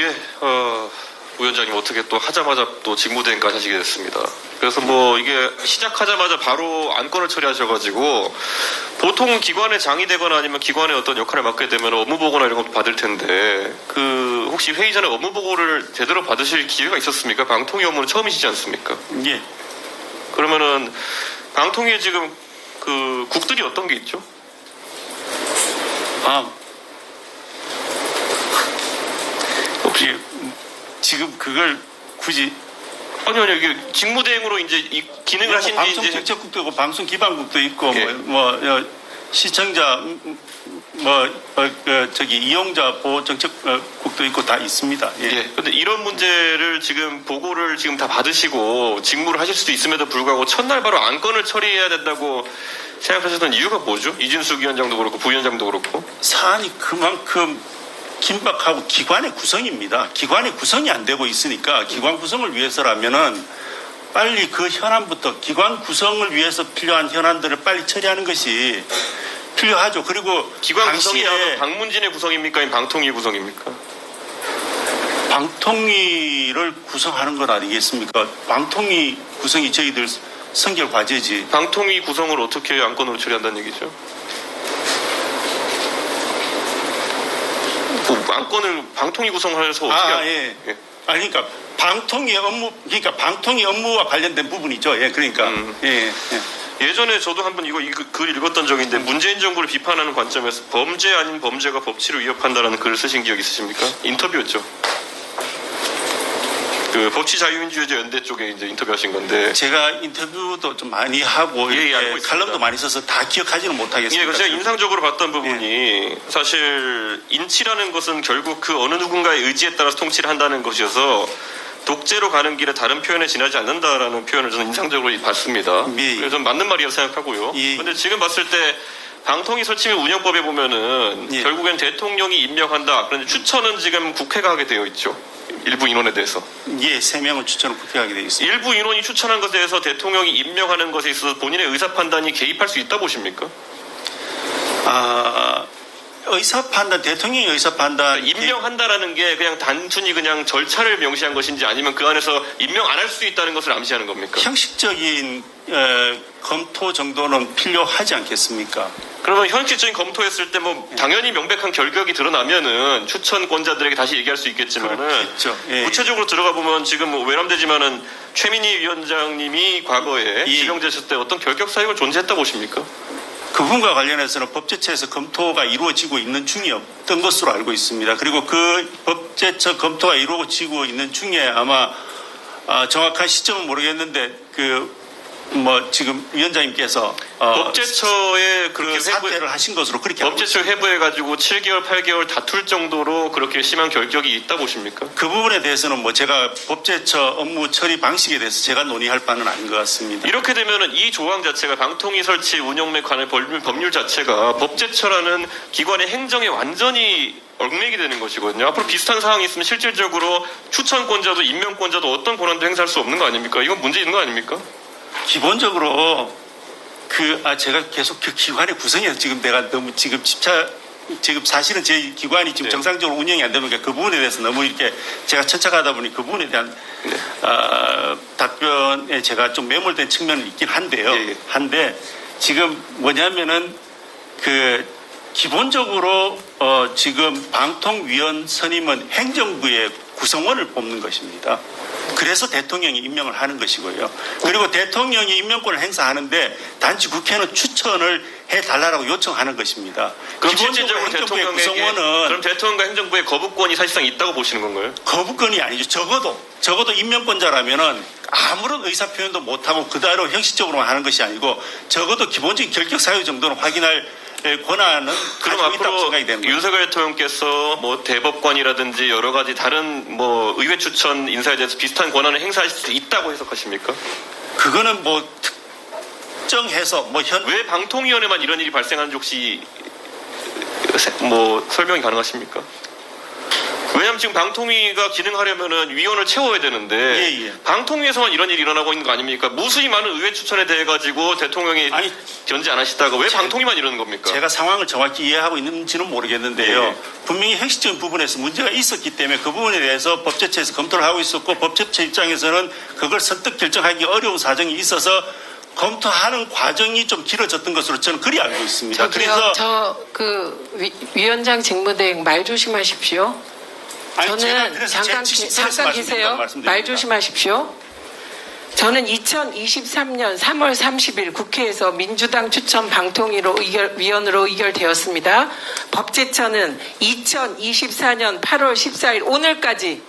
예, 어, 위원장님 어떻게 또 하자마자 또 직무대행까지 하시게 됐습니다. 그래서 뭐 이게 시작하자마자 바로 안건을 처리하셔가지고 보통 기관에 장이 되거나 아니면 기관의 어떤 역할을 맡게 되면 업무 보고나 이런 것도 받을 텐데 그 혹시 회의 전에 업무 보고를 제대로 받으실 기회가 있었습니까? 방통위 업무는 처음이시지 않습니까? 예. 그러면은 방통위에 지금 그 국들이 어떤 게 있죠? 아, 혹시 지금 그걸 굳이 아니요, 아니요. 이게 직무대행으로 이제 이 기능을 하신 지 방송 이제 정책국도 있고 방송 기반국도 있고 예. 뭐, 뭐 어, 시청자 음, 음, 뭐 어, 그 저기 이용자 보호 정책국도 있고 다 있습니다. 예. 예. 근데 이런 문제를 지금 보고를 지금 다 받으시고 직무를 하실 수도 있음에도 불구하고 첫날 바로 안건을 처리해야 된다고 생각하셨던 이유가 뭐죠? 이준숙 위원장도 그렇고 부위원장도 그렇고. 사안이 그만큼 긴박하고 기관의 구성입니다. 기관의 구성이 안 되고 있으니까 기관 구성을 위해서라면은 빨리 그 현안부터 기관 구성을 위해서 필요한 현안들을 빨리 처리하는 것이 필요하죠. 그리고 기관 구성이라면 방문진의 구성입니까? 아니면 방통위 구성입니까? 방통위를 구성하는 것 아니겠습니까? 방통위 구성이 저희들 선결 과제지. 방통위 구성을 어떻게 안건으로 처리한다는 얘기죠? 뭐 안건을 방통위 구성해서 어떻게 아, 할- 예. 예. 아니, 그러니까 방통위 업무, 그러니까 방통위 업무와 관련된 부분이죠. 예, 그러니까. 음. 예, 예. 예전에 저도 한번 이거 이 글 읽었던 적이 있는데 문재인 정부를 비판하는 관점에서 범죄 아닌 범죄가 법치를 위협한다라는 글을 쓰신 기억 있으십니까? 인터뷰였죠. 그 법치 자유민주주의 연대 쪽에 이제 인터뷰하신 건데 제가 인터뷰도 좀 많이 하고 예, 예, 알고 있습니다. 칼럼도 많이 써서 다 기억하지는 예, 못하겠습니다. 그 제가 인상적으로 봤던 부분이 사실 인치라는 것은 결국 그 어느 누군가의 의지에 따라서 통치를 한다는 것이어서 독재로 가는 길에 다른 표현에 지나지 않는다라는 표현을 저는 인상적으로 봤습니다. 예, 예. 그래서 저는 맞는 말이라고 생각하고요. 예. 그런데 지금 봤을 때 방통위 설치 및 운영법에 보면은 예. 결국엔 대통령이 임명한다. 그런데 추천은 지금 국회가 하게 되어 있죠. 일부 인원에 대해서. 예, 세 명은 추천을 국회하게 되어 있습니다. 일부 인원이 추천한 것에 대해서 대통령이 임명하는 것에 있어서 본인의 의사 판단이 개입할 수 있다 보십니까? 아, 의사 판단, 대통령의 의사 판단. 임명한다라는 게 그냥 단순히 그냥 절차를 명시한 것인지 아니면 그 안에서 임명 안 할 수 있다는 것을 암시하는 겁니까? 형식적인 어, 검토 정도는 필요하지 않겠습니까? 그러면 현실적인 검토했을 때 뭐 당연히 명백한 결격이 드러나면은 추천권자들에게 다시 얘기할 수 있겠지만은 그렇겠죠. 예. 구체적으로 들어가 보면 지금 뭐 외람되지만은 최민희 위원장님이 과거에 예. 지명되셨을 때 어떤 결격 사유가 존재했다 보십니까? 그 부분과 관련해서는 법제처에서 검토가 이루어지고 있는 중이었던 것으로 알고 있습니다. 그리고 그 법제처 검토가 이루어지고 있는 중에 아마 아, 정확한 시점은 모르겠는데 그 뭐 지금 위원장님께서 어, 법제처에 그 그렇게 회부 사퇴를 하신 것으로 그렇게 법제처 회부해 가지고 7개월, 8개월 다툴 정도로 그렇게 심한 결격이 있다 보십니까? 그 부분에 대해서는 뭐 제가 법제처 업무 처리 방식에 대해서 제가 논의할 바는 아닌 것 같습니다. 이렇게 되면은 이 조항 자체가 방통위 설치 운영 및 관할 법률, 법률 자체가 법제처라는 기관의 행정에 완전히 얽매이게 되는 것이거든요. 앞으로 비슷한 상황이 있으면 실질적으로 추천권자도 임명권자도 어떤 권한도 행사할 수 없는 거 아닙니까? 이건 문제 있는 거 아닙니까? 기본적으로 그 아 제가 계속 그 기관의 구성에 지금 내가 너무 지금 집착 지금 사실은 제 기관이 지금 네. 정상적으로 운영이 안 되니까 그 부분에 대해서 너무 이렇게 제가 천착하다 보니 그 부분에 대한 네. 아, 답변에 제가 좀 매몰된 측면이 있긴 한데요. 예, 예. 한데 지금 뭐냐면은 그 기본적으로 어 지금 방통위원 선임은 행정부의 구성원을 뽑는 것입니다. 그래서 대통령이 임명을 하는 것이고요. 그리고 대통령이 임명권을 행사하는데 단지 국회는 추천을 해달라고 요청하는 것입니다. 그럼 기본적으로 대통령에게 구성원은 그럼 대통령과 행정부의 거부권이 사실상 있다고 보시는 건가요? 거부권이 아니죠. 적어도 적어도 임명권자라면은 아무런 의사 표현도 못하고 그대로 형식적으로만 하는 것이 아니고 적어도 기본적인 결격 사유 정도는 확인할 에, 권한은 그럼 앞으로. 윤석열 대통령께서 뭐 대법관이라든지 여러 가지 다른 뭐 의회 추천 인사에 대해서 비슷한 권한을 행사할 수 있다고 해석하십니까? 그거는 뭐 특정해서 뭐 현 왜 방통위원회만 이런 일이 발생하는지 혹시 세- 뭐 설명이 가능하십니까? 왜냐면 지금 방통위가 기능하려면은 위원을 채워야 되는데 예, 예. 방통위에서만 이런 일이 일어나고 있는 거 아닙니까? 무수히 많은 의회 추천에 대해 가지고 대통령이 아니, 견제 안 하시다가 왜 제- 방통위만 이러는 겁니까? 제가 상황을 정확히 이해하고 있는지는 모르겠는데요. 예. 분명히 핵심적인 부분에서 문제가 있었기 때문에 그 부분에 대해서 법제처에서 검토를 하고 있었고 법제처 입장에서는 그걸 선뜻 결정하기 어려운 사정이 있어서 검토하는 과정이 좀 길어졌던 것으로 저는 그리 알고 있습니다. 저기요, 저그 위원장 직무대행 말 조심하십시오. 아니, 제가 저는 그래서 잠깐 제 기- 잠깐 말씀드린다고 계세요. 말씀드립니다. 말 조심하십시오. 저는 2023년 3월 30일 국회에서 민주당 추천 방통위로 의결, 위원으로 의결되었습니다. 법제처는 2024년 8월 14일 오늘까지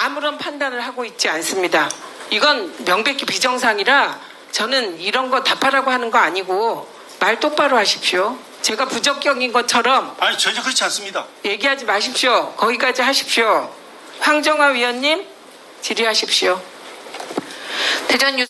아무런 판단을 하고 있지 않습니다. 이건 명백히 비정상이라 저는 이런 거 답하라고 하는 거 아니고 말 똑바로 하십시오. 제가 부적격인 것처럼 아니 전혀 그렇지 않습니다. 얘기하지 마십시오. 거기까지 하십시오. 황정화 위원님 질의하십시오. 대전 뉴스